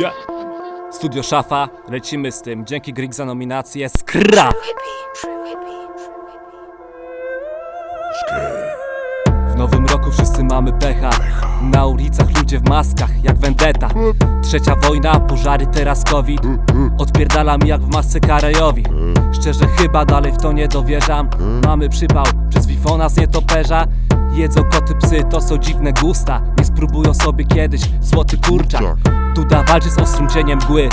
Ja. Studio Szafa, lecimy z tym. Dzięki Grig za nominację. Skra! W nowym roku wszyscy mamy pecha. Na ulicach ludzie w maskach, jak vendetta. Trzecia wojna, pożary, teraz COVID. Odpierdala mi jak w masce Karajowi. Szczerze chyba dalej w to nie dowierzam. Mamy przypał przez wifona z nietoperza. Jedzą koty psy, to są dziwne gusta. Nie spróbują sobie kiedyś złoty kurczak. Tuda walczy z ostrym cieniem mgły.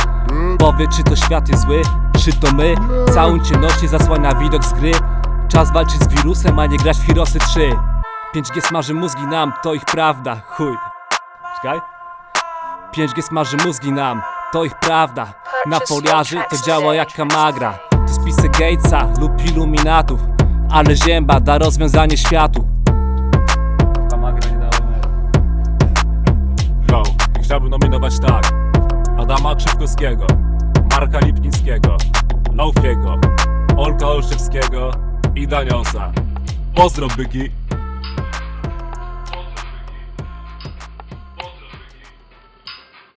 Powie czy to świat jest zły, czy to my. Całą ciemności zasłania widok z gry. Czas walczyć z wirusem, a nie grać w Hirosy 3. 5G smaży mózgi nam, to ich prawda, chuj. Czekaj. 5G smaży mózgi nam, to ich prawda. Na foliarzy to działa jak kamagra. To spisy Gatesa lub iluminatów. Ale zięba da rozwiązanie światu. Chciałbym nominować tak. Adama Krzywkowskiego Marka Lipnickiego Laufiego Olka Olszewskiego i Daniosa. Pozdro byki